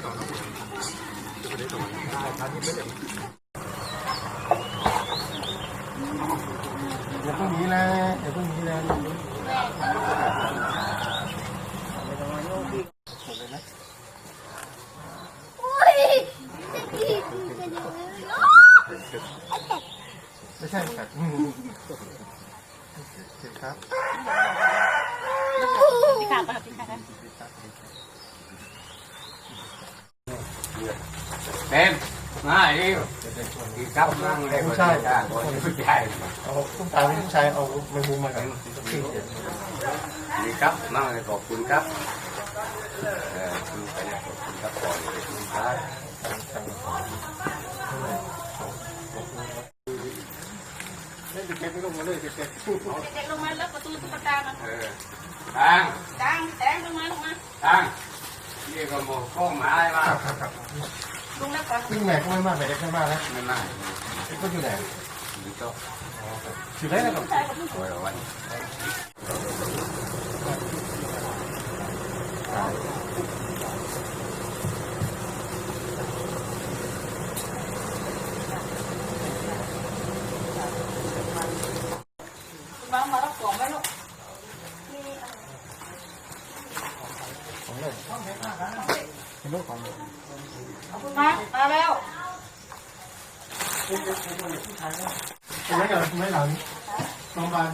อย่าเพิ่งหนีนะอย่าเพิ่งหนีนะอุ้ยจะดีจะดีไม่ใช่ครับอืมเจ็บครับพี่ขาปะพี่ขา เต็มมาดิกินข้าวนั่งเลยผู้ชายผู้ชายเอาผู้ชายผู้ชายเอาแมงมุมมากันขึ้นเจ็บดีครับนั่งเลยขอบคุณครับเออคือไปเนี่ยขอบคุณครับก่อนขอบคุณครับเล่นเก็บไม่ลงมาเลยเก็บเด็กลงมาแล้วประตูตุ๊กตามันเออตังตังแตงลงมาลงมาตัง นี่ก็โมข้องหมาอะไรมาลงแล้วก่อนวิ่งแม่ก็ไม่มากแม่เล็กไม่มากนะไม่ไม่ก็อยู่ไหนดีก็อยู่ไหนนะครับ โอ้ยวัน วางมาแล้วกล่องไว้ลูก ของเล่นเป็นลูกของเล่น มามาแล้วเป็นไงกันไม่หลังโรงพยาบาล